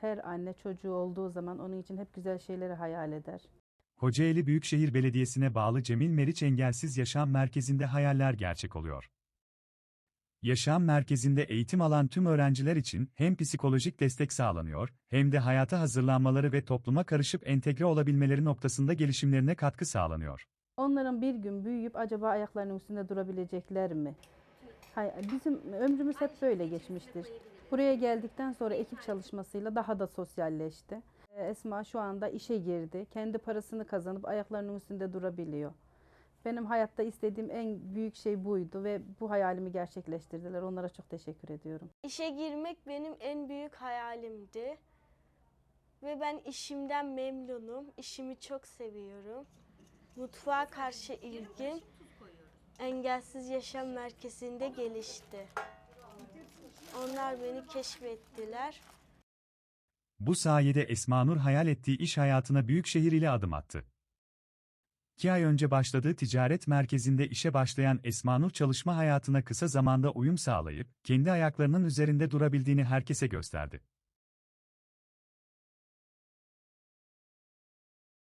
Her anne çocuğu olduğu zaman onun için hep güzel şeyleri hayal eder. Kocaeli Büyükşehir Belediyesi'ne bağlı Cemil Meriç Engelsiz Yaşam Merkezi'nde hayaller gerçek oluyor. Yaşam merkezinde eğitim alan tüm öğrenciler için hem psikolojik destek sağlanıyor, hem de hayata hazırlanmaları ve topluma karışıp entegre olabilmeleri noktasında gelişimlerine katkı sağlanıyor. Onların bir gün büyüyüp acaba ayaklarının üstünde durabilecekler mi? Hay- Bizim ömrümüz hep böyle geçmiştir. Buraya geldikten sonra ekip çalışmasıyla daha da sosyalleşti. Ee, Esma şu anda işe girdi. Kendi parasını kazanıp ayaklarının üstünde durabiliyor. Benim hayatta istediğim en büyük şey buydu ve bu hayalimi gerçekleştirdiler. Onlara çok teşekkür ediyorum. İşe girmek benim en büyük hayalimdi. Ve ben işimden memnunum. İşimi çok seviyorum. Mutfağa karşı ilgim Engelsiz Yaşam Merkezi'nde gelişti. Onlar beni keşfettiler. Bu sayede Esma Nur hayal ettiği iş hayatına Büyükşehir ile adım attı. İki ay önce başladığı ticaret merkezinde işe başlayan Esma Nur çalışma hayatına kısa zamanda uyum sağlayıp, kendi ayaklarının üzerinde durabildiğini herkese gösterdi.